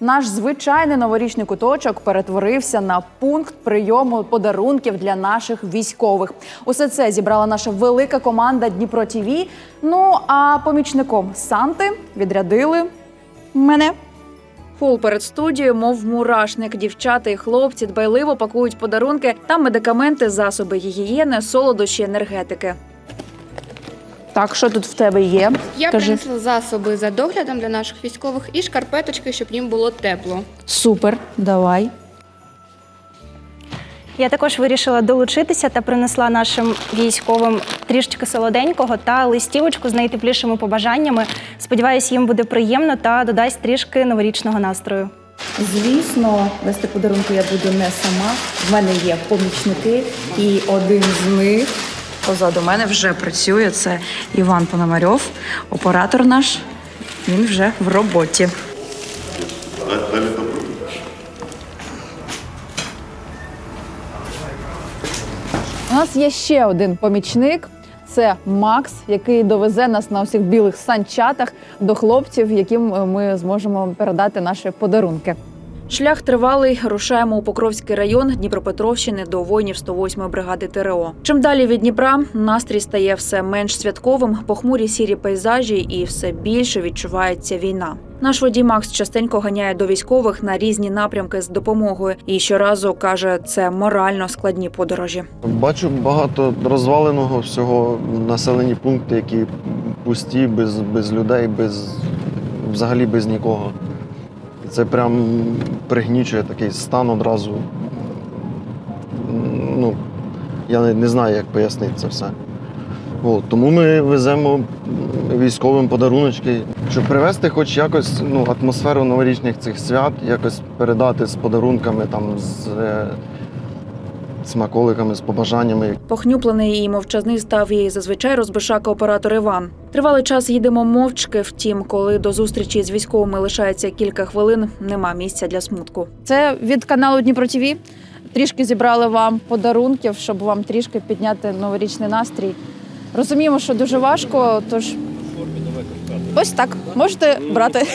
Наш звичайний новорічний куточок перетворився на пункт прийому подарунків для наших військових. Усе це зібрала наша велика команда Дніпро ТІВІ. Ну а помічником Санти відрядили мене. Фул перед студією, мов мурашник. Дівчата і хлопці дбайливо пакують подарунки та медикаменти, засоби гігієни, солодощі, енергетики. Так, що тут в тебе є? Я Кажи. принесла засоби за доглядом для наших військових і шкарпеточки, щоб їм було тепло. Супер, давай. Я також вирішила долучитися та принесла нашим військовим трішечки солоденького та листівочку з найтеплішими побажаннями. Сподіваюсь, їм буде приємно та додасть трішки новорічного настрою. Звісно, вести подарунки я буду не сама. В мене є помічники, і один з них позаду мене вже працює. Це Іван Пономарьов, оператор наш. Він вже в роботі. У нас є ще один помічник. Це Макс, який довезе нас на усіх білих санчатах до хлопців, яким е, ми зможемо передати наші подарунки. Шлях тривалий. Рушаємо у Покровський район Дніпропетровщини до воїнів 108-ї бригади ТРО. Чим далі від Дніпра настрій стає все менш святковим, похмурі сірі пейзажі і все більше відчувається війна. Наш водій Макс частенько ганяє до військових на різні напрямки з допомогою і щоразу каже, це морально складні подорожі. Бачу багато розваленого всього, населені пункти, які пусті, без, без людей, без, взагалі без нікого. Це прям пригнічує такий стан одразу. Ну, я не, знаю, як пояснити це все. От, тому ми веземо військовим подаруночки, щоб привезти хоч якось ну, атмосферу новорічних цих свят, якось передати з подарунками, там, з е, смаколиками, з побажаннями. Похнюплений і мовчазний став і зазвичай розбишака оператор Іван. Тривалий час їдемо мовчки. Втім, коли до зустрічі з військовими лишається кілька хвилин, нема місця для смутку. Це від каналу Дніпро ТІВІ. Трішки зібрали вам подарунків, щоб вам трішки підняти новорічний настрій. Розуміємо, що дуже важко, тож ось так можете брати.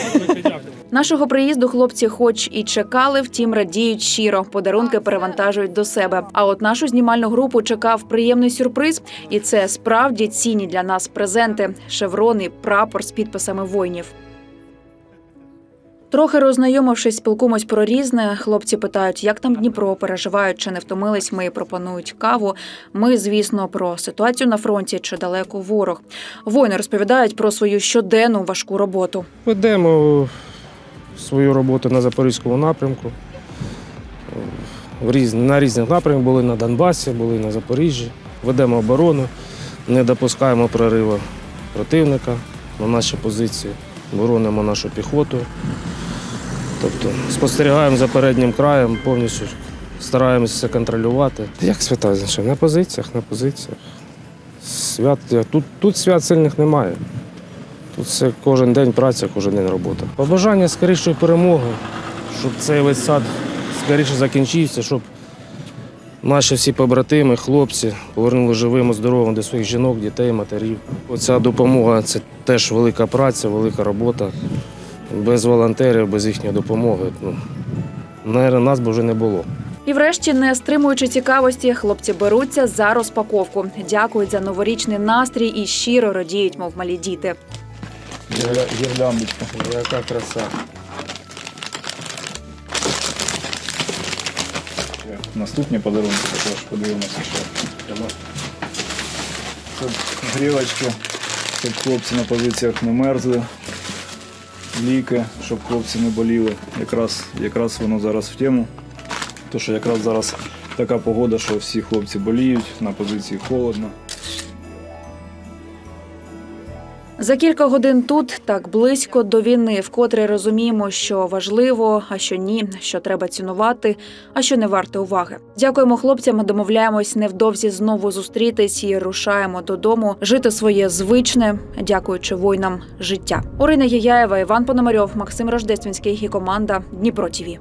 Нашого приїзду хлопці, хоч і чекали, втім радіють щиро. Подарунки перевантажують до себе. А от нашу знімальну групу чекав приємний сюрприз, і це справді цінні для нас презенти: шеврони, прапор з підписами воїнів. Трохи роззнайомившись, спілкуємось про різне. Хлопці питають, як там Дніпро, переживають, чи не втомились. Ми пропонують каву. Ми, звісно, про ситуацію на фронті чи далеко ворог. Воїни розповідають про свою щоденну важку роботу. Ведемо свою роботу на Запорізькому напрямку. На різних напрямках були на Донбасі, були на Запоріжжі. Ведемо оборону, не допускаємо прориву противника на наші позиції, боронимо нашу піхоту. Тобто спостерігаємо за переднім краєм, повністю стараємося контролювати. Як свята? На позиціях, на позиціях. Свят, тут, тут свят сильних немає. Тут це кожен день праця, кожен день робота. Побажання скорішої перемоги, щоб цей весь сад скоріше закінчився, щоб наші всі побратими, хлопці повернули живими, здоровими до своїх жінок, дітей, матерів. Оця допомога це теж велика праця, велика робота. Без волонтерів, без їхньої допомоги. Ну, наверно, нас би вже не було. І врешті, не стримуючи цікавості, хлопці беруться за розпаковку. Дякують за новорічний настрій і щиро радіють, мов малі діти. Гірляндочка. Яка краса. Наступні подарунки також подивимося, що Тут грілочки, щоб хлопці на позиціях не мерзли, ліки, щоб хлопці не боліли. Якраз, якраз воно зараз в тему. То, що якраз зараз така погода, що всі хлопці боліють, на позиції холодно. За кілька годин тут так близько до війни, вкотре розуміємо, що важливо, а що ні, що треба цінувати, а що не варте уваги. Дякуємо хлопцям. Домовляємось невдовзі знову зустрітись і рушаємо додому, жити своє звичне, дякуючи воїнам життя. Орина Єяєва, Іван Пономарьов, Максим Рождественський і команда Дніпро ТІВІ.